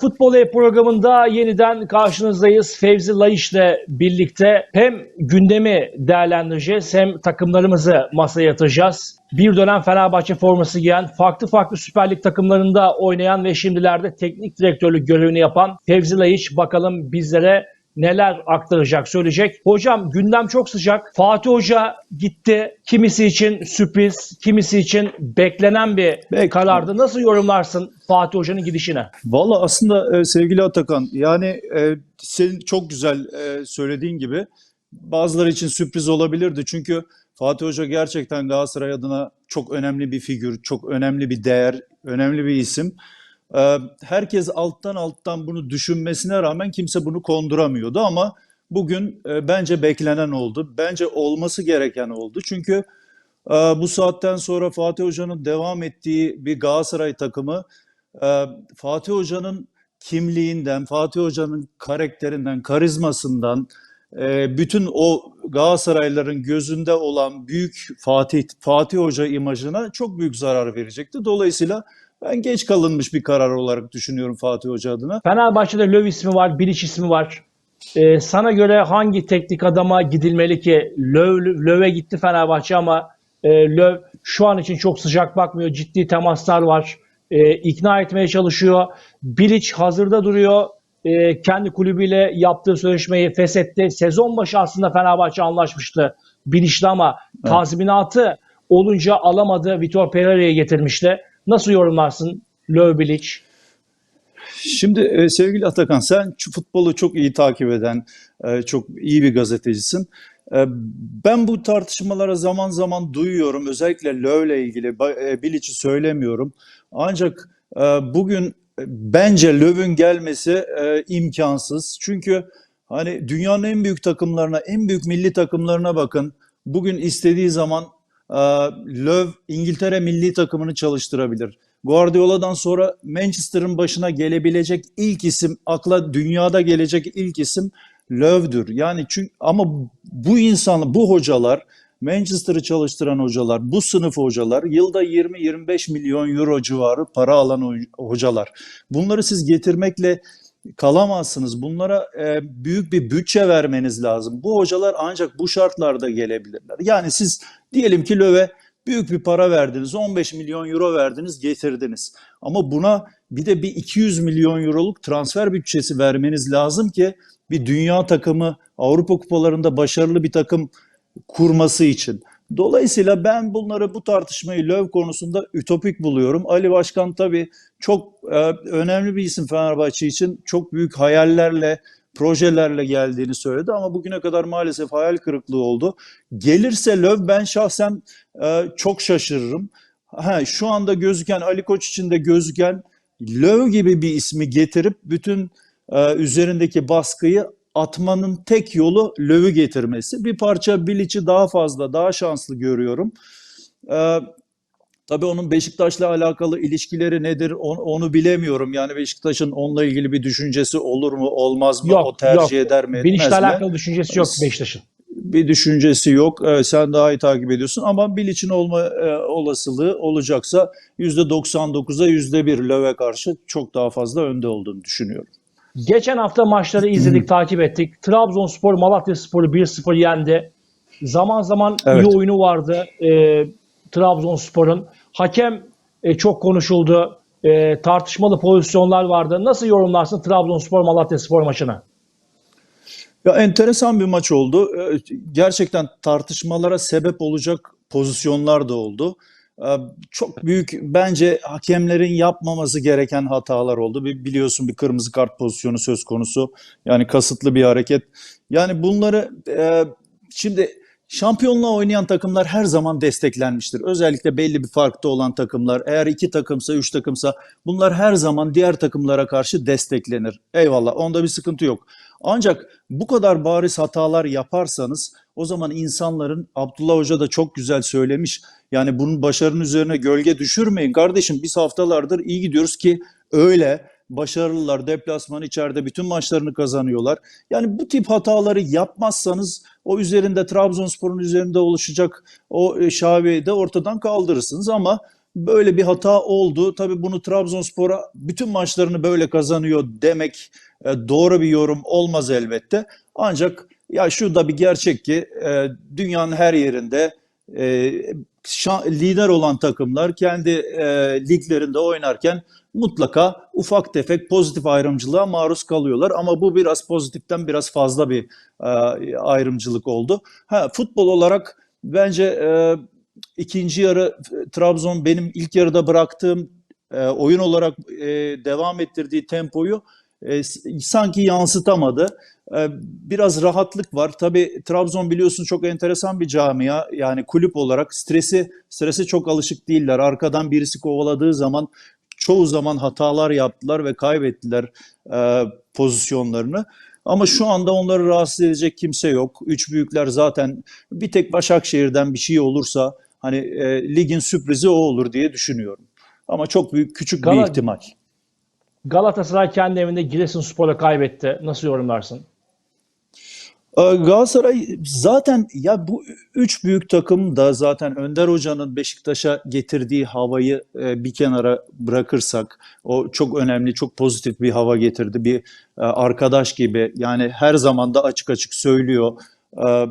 Futbol Ev programında yeniden karşınızdayız. Fevzi Layış ile birlikte hem gündemi değerlendireceğiz hem takımlarımızı masaya yatıracağız. Bir dönem Fenerbahçe forması giyen, farklı farklı Süper Lig takımlarında oynayan ve şimdilerde teknik direktörlük görevini yapan Fevzi Layış bakalım bizlere neler aktaracak, söyleyecek. Hocam gündem çok sıcak. Fatih Hoca gitti. Kimisi için sürpriz, kimisi için beklenen bir Bekle. karardı. Nasıl yorumlarsın Fatih Hoca'nın gidişine? Valla aslında e, sevgili Atakan yani e, senin çok güzel e, söylediğin gibi bazıları için sürpriz olabilirdi. Çünkü Fatih Hoca gerçekten Galatasaray adına çok önemli bir figür, çok önemli bir değer, önemli bir isim. E, herkes alttan alttan bunu düşünmesine rağmen kimse bunu konduramıyordu ama bugün e, bence beklenen oldu. Bence olması gereken oldu. Çünkü e, bu saatten sonra Fatih Hoca'nın devam ettiği bir Galatasaray takımı e, Fatih Hoca'nın kimliğinden, Fatih Hoca'nın karakterinden, karizmasından, bütün o Galatasaraylıların gözünde olan büyük Fatih Fatih Hoca imajına çok büyük zarar verecekti. Dolayısıyla ben geç kalınmış bir karar olarak düşünüyorum Fatih Hoca adına. Fenerbahçe'de Löw ismi var, Bilic ismi var. Ee, sana göre hangi teknik adama gidilmeli ki? Löw, Löw'e gitti Fenerbahçe ama e, Löw şu an için çok sıcak bakmıyor. Ciddi temaslar var. E, ikna etmeye çalışıyor. Bilic hazırda duruyor. E, kendi kulübüyle yaptığı sözleşmeyi feshetti. Sezon başı aslında Fenerbahçe anlaşmıştı Bilic'le ama tazminatı olunca alamadı. Vitor Pereira'ya getirmişti. Nasıl yorumlarsın Löw? Şimdi e, sevgili Atakan sen futbolu çok iyi takip eden e, çok iyi bir gazetecisin. E, ben bu tartışmalara zaman zaman duyuyorum. Özellikle Löw'le ilgili Bilic'i söylemiyorum. Ancak bugün bence Löw'ün gelmesi imkansız. Çünkü hani dünyanın en büyük takımlarına, en büyük milli takımlarına bakın. Bugün istediği zaman Löw İngiltere milli takımını çalıştırabilir. Guardiola'dan sonra Manchester'ın başına gelebilecek ilk isim, akla dünyada gelecek ilk isim Löw'dür. Yani çünkü ama bu insanlar, bu hocalar, Manchester'ı çalıştıran hocalar, bu sınıf hocalar yılda 20-25 milyon euro civarı para alan hocalar. Bunları siz getirmekle kalamazsınız. Bunlara e, büyük bir bütçe vermeniz lazım. Bu hocalar ancak bu şartlarda gelebilirler. Yani siz diyelim ki Löw'e büyük bir para verdiniz, 15 milyon euro verdiniz, getirdiniz. Ama buna bir de bir 200 milyon euroluk transfer bütçesi vermeniz lazım ki bir dünya takımı Avrupa kupalarında başarılı bir takım kurması için. Dolayısıyla ben bunları bu tartışmayı Löw konusunda ütopik buluyorum. Ali Başkan tabii çok e, önemli bir isim Fenerbahçe için. Çok büyük hayallerle, projelerle geldiğini söyledi ama bugüne kadar maalesef hayal kırıklığı oldu. Gelirse Löw ben şahsen e, çok şaşırırım. Ha, şu anda gözüken Ali Koç için de gözüken Löw gibi bir ismi getirip bütün e, üzerindeki baskıyı atmanın tek yolu Löw'ü getirmesi. Bir parça Bilic'i daha fazla, daha şanslı görüyorum. E, tabii onun Beşiktaş'la alakalı ilişkileri nedir onu, onu bilemiyorum. Yani Beşiktaş'ın onunla ilgili bir düşüncesi olur mu, olmaz mı? Yok, o tercih yok. eder mi, etmez Bilic'le mi? alakalı düşüncesi yok Beşiktaş'ın. bir düşüncesi yok. Ee, sen daha iyi takip ediyorsun ama Bilic'in olma e, olasılığı olacaksa %99'a %1 Löw'e karşı çok daha fazla önde olduğunu düşünüyorum. Geçen hafta maçları izledik, takip ettik. Trabzonspor Malatyaspor'u 1-0 yendi. Zaman zaman Evet. iyi oyunu vardı e, Trabzonspor'un. Hakem e, çok konuşuldu. E, tartışmalı pozisyonlar vardı. Nasıl yorumlarsın Trabzonspor Malatyaspor maçını? Ya enteresan bir maç oldu. Ee, Gerçekten tartışmalara sebep olacak pozisyonlar da oldu. Ee, Çok büyük bence hakemlerin yapmaması gereken hatalar oldu. Biliyorsun bir kırmızı kart pozisyonu söz konusu. Yani kasıtlı bir hareket. Yani bunları e, şimdi şampiyonluğa oynayan takımlar her zaman desteklenmiştir. Özellikle belli bir farkta olan takımlar. Eğer iki takımsa, üç takımsa bunlar her zaman diğer takımlara karşı desteklenir. Eyvallah, onda bir sıkıntı yok. Ancak bu kadar bariz hatalar yaparsanız o zaman insanların Abdullah Hoca da çok güzel söylemiş. Yani bunun başarının üzerine gölge düşürmeyin kardeşim. Biz haftalardır iyi gidiyoruz ki öyle başarılılar. Deplasman içeride bütün maçlarını kazanıyorlar. Yani bu tip hataları yapmazsanız o üzerinde Trabzonspor'un üzerinde oluşacak o e, şabeyi de ortadan kaldırırsınız ama Böyle bir hata oldu. Tabii bunu Trabzonspor'a bütün maçlarını böyle kazanıyor demek e, doğru bir yorum olmaz elbette. Ancak ya şu da bir gerçek ki e, dünyanın her yerinde e, şa- lider olan takımlar kendi e, liglerinde oynarken mutlaka ufak tefek pozitif ayrımcılığa maruz kalıyorlar. Ama bu biraz pozitiften biraz fazla bir e, ayrımcılık oldu. Ha, futbol olarak bence e, ikinci yarı Trabzon benim ilk yarıda bıraktığım e, oyun olarak e, devam ettirdiği tempoyu e, sanki yansıtamadı. E, biraz rahatlık var. Tabii Trabzon biliyorsun çok enteresan bir camia. Yani kulüp olarak stresi strese çok alışık değiller. Arkadan birisi kovaladığı zaman çoğu zaman hatalar yaptılar ve kaybettiler e, pozisyonlarını. Ama şu anda onları rahatsız edecek kimse yok. Üç büyükler zaten bir tek Başakşehir'den bir şey olursa hani e, ligin sürprizi o olur diye düşünüyorum. Ama çok büyük küçük bir Gala- ihtimal. Galatasaray kendi evinde Giresunspor'a kaybetti. Nasıl yorumlarsın? Ee, Galatasaray zaten ya bu üç büyük takım da zaten Önder Hoca'nın Beşiktaş'a getirdiği havayı e, bir kenara bırakırsak o çok önemli, çok pozitif bir hava getirdi. Bir e, arkadaş gibi yani her zaman da açık açık söylüyor. Ee,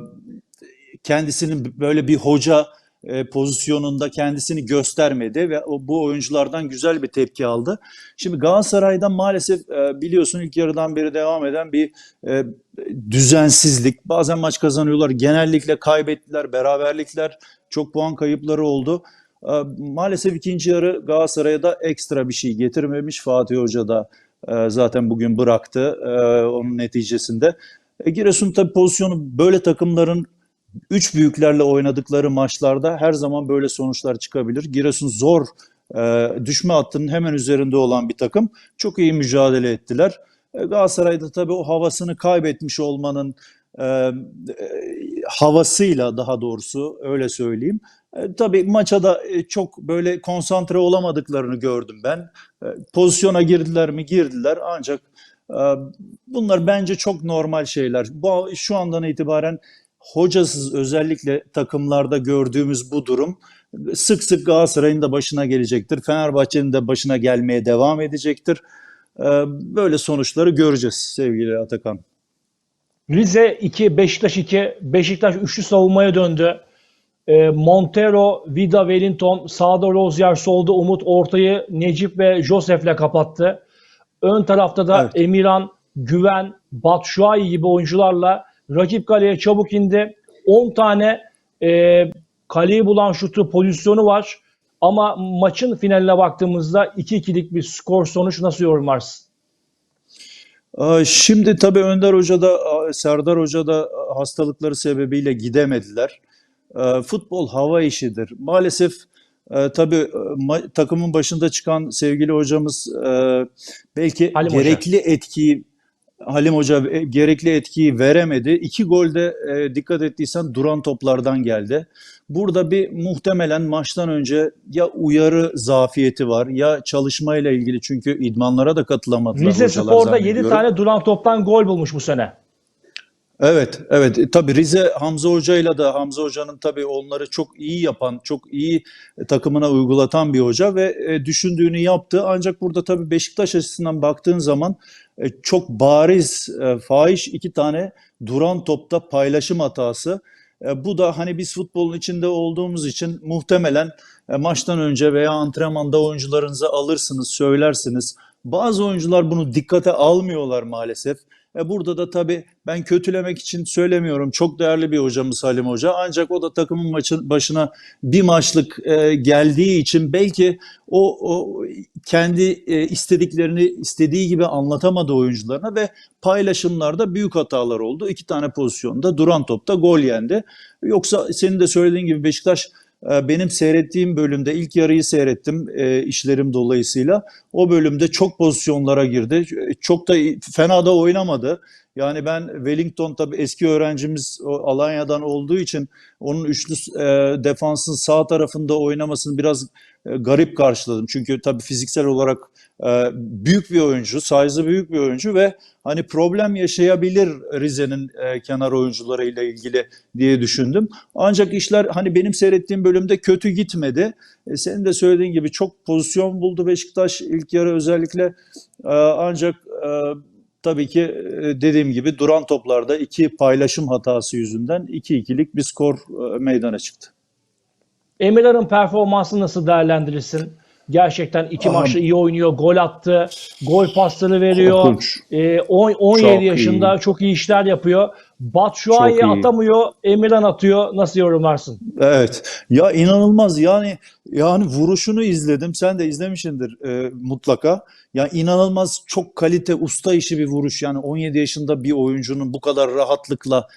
kendisinin böyle bir hoca e, pozisyonunda kendisini göstermedi ve o, bu oyunculardan güzel bir tepki aldı. Şimdi Galatasaray'dan maalesef e, biliyorsun ilk yarıdan beri devam eden bir e, düzensizlik. Bazen maç kazanıyorlar, genellikle kaybettiler, beraberlikler, çok puan kayıpları oldu. E, maalesef ikinci yarı Galatasaray'a da ekstra bir şey getirmemiş. Fatih Hoca da e, zaten bugün bıraktı e, onun neticesinde. E, Giresun tabii pozisyonu böyle takımların üç büyüklerle oynadıkları maçlarda her zaman böyle sonuçlar çıkabilir. Giresun zor e, düşme hattının hemen üzerinde olan bir takım. Çok iyi mücadele ettiler. E, Galatasaray'da tabii o havasını kaybetmiş olmanın e, e, havasıyla daha doğrusu öyle söyleyeyim. E, tabii maça da e, çok böyle konsantre olamadıklarını gördüm ben. E, pozisyona girdiler mi? Girdiler ancak e, bunlar bence çok normal şeyler. Bu şu andan itibaren hocasız özellikle takımlarda gördüğümüz bu durum sık sık Galatasaray'ın da başına gelecektir. Fenerbahçe'nin de başına gelmeye devam edecektir. Ee, Böyle sonuçları göreceğiz sevgili Atakan. Rize 2, Beşiktaş 2. Beşiktaş üçlü savunmaya döndü. E, Montero, Vida, Wellington, sağda Rozier, solda Umut, ortayı Necip ve Josef'le kapattı. Ön tarafta da Evet. Emirhan, Güven, Batshuayi gibi oyuncularla rakip kaleye çabuk indi. 10 tane e, kaleyi bulan şutu pozisyonu var. Ama maçın finaline baktığımızda 2-2'lik bir skor sonuç nasıl yorumlarsın? Şimdi tabii Önder Hoca da Serdar Hoca da hastalıkları sebebiyle gidemediler. Ee, Futbol hava işidir. Maalesef e, tabii e, takımın başında çıkan sevgili hocamız e, belki Halim Hoca. gerekli etkiyi Halim Hoca e, gerekli etkiyi veremedi. İki golde e, dikkat ettiysen duran toplardan geldi. Burada bir muhtemelen maçtan önce ya uyarı zafiyeti var ya çalışmayla ilgili çünkü idmanlara da katılamadılar Rize Spor'da 7 zannediyorum. tane duran toptan gol bulmuş bu sene. Evet, evet. E, tabii Rize Hamza Hoca'yla da Hamza Hoca'nın tabii onları çok iyi yapan, çok iyi takımına uygulatan bir hoca ve e, düşündüğünü yaptı. Ancak burada tabii Beşiktaş açısından baktığın zaman çok bariz, e, fahiş iki tane duran topta paylaşım hatası. E, bu da hani biz futbolun içinde olduğumuz için muhtemelen e, maçtan önce veya antrenmanda oyuncularınıza alırsınız, söylersiniz. Bazı oyuncular bunu dikkate almıyorlar maalesef. E burada da tabii ben kötülemek için söylemiyorum. Çok değerli bir hocamız Halim Hoca. Ancak o da takımın maçın başına bir maçlık e, geldiği için belki o, o kendi e, istediklerini istediği gibi anlatamadı oyuncularına ve paylaşımlarda büyük hatalar oldu. İki tane pozisyonda duran topta gol yendi. Yoksa senin de söylediğin gibi Beşiktaş benim seyrettiğim bölümde ilk yarıyı seyrettim e, işlerim dolayısıyla. O bölümde çok pozisyonlara girdi. Çok da fena da oynamadı. Yani ben Wellington tabii eski öğrencimiz Alanya'dan olduğu için onun üçlü e, defansın sağ tarafında oynamasını biraz e, garip karşıladım. Çünkü tabii fiziksel olarak e, büyük bir oyuncu, size'ı büyük bir oyuncu ve hani problem yaşayabilir Rize'nin e, kenar oyuncularıyla ilgili diye düşündüm. Ancak işler hani benim seyrettiğim bölümde kötü gitmedi. E, senin de söylediğin gibi çok pozisyon buldu Beşiktaş ilk yarı özellikle. E, ancak e, tabii ki e, dediğim gibi duran toplarda iki paylaşım hatası yüzünden 2-2'lik bir skor meydana çıktı. Emirhan'ın performansını nasıl değerlendirirsin? Gerçekten iki Aha. maçta iyi oynuyor, gol attı, gol pasları veriyor. Korkunç. Ee, on- 17 Çok yaşında iyi. çok iyi işler yapıyor. Batshuayi atamıyor, Emirhan atıyor. Nasıl yorumlarsın? Evet. Ya inanılmaz yani yani vuruşunu izledim. Sen de izlemişsindir e, mutlaka. Ya inanılmaz çok kalite usta işi bir vuruş. Yani 17 yaşında bir oyuncunun bu kadar rahatlıkla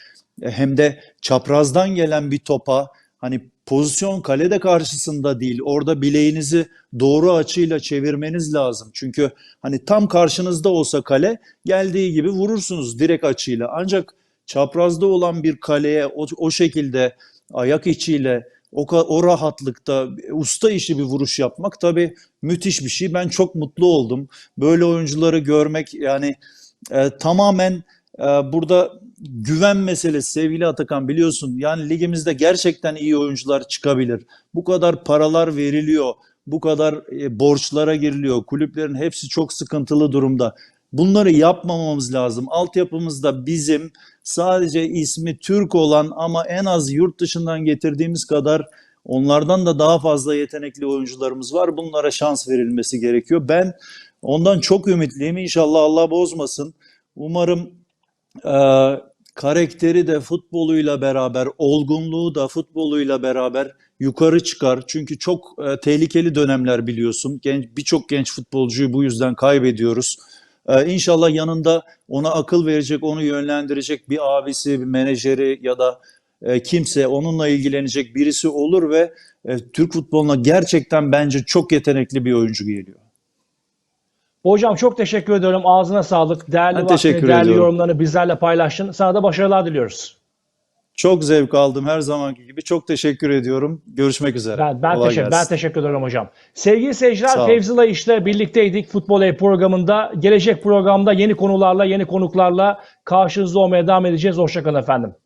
e, hem de çaprazdan gelen bir topa hani pozisyon kalede karşısında değil. Orada bileğinizi doğru açıyla çevirmeniz lazım. Çünkü hani tam karşınızda olsa kale geldiği gibi vurursunuz direkt açıyla. Ancak çaprazda olan bir kaleye o, o şekilde ayak içiyle o, o rahatlıkta usta işi bir vuruş yapmak tabii müthiş bir şey. Ben çok mutlu oldum. Böyle oyuncuları görmek yani e, tamamen e, burada güven meselesi sevgili Atakan biliyorsun. Yani ligimizde gerçekten iyi oyuncular çıkabilir. Bu kadar paralar veriliyor. Bu kadar e, borçlara giriliyor. Kulüplerin hepsi çok sıkıntılı durumda. Bunları yapmamamız lazım. Altyapımızda bizim sadece ismi Türk olan ama en az yurt dışından getirdiğimiz kadar onlardan da daha fazla yetenekli oyuncularımız var. Bunlara şans verilmesi gerekiyor. Ben ondan çok ümitliyim. İnşallah Allah bozmasın. Umarım e, karakteri de futboluyla beraber, olgunluğu da futboluyla beraber yukarı çıkar. Çünkü çok e, tehlikeli dönemler biliyorsun. Genç birçok genç futbolcuyu bu yüzden kaybediyoruz. Ee, İnşallah yanında ona akıl verecek, onu yönlendirecek bir abisi, bir menajeri ya da e, kimse onunla ilgilenecek birisi olur ve e, Türk futboluna gerçekten bence çok yetenekli bir oyuncu geliyor. Hocam çok teşekkür ediyorum. Ağzına sağlık. Değerli Ben vaktini, değerli ediyorum. yorumlarını bizlerle paylaştın. Sana da başarılar diliyoruz. Çok zevk aldım her zamanki gibi. Çok teşekkür ediyorum. Görüşmek üzere. Ben, ben, Kolay teşekkür, ben gelsin. teşekkür ederim hocam. Sevgili seyirciler. Fevzila işte birlikteydik Futbol Ev programında. Gelecek programda yeni konularla, yeni konuklarla karşınızda olmaya devam edeceğiz. Hoşçakalın efendim.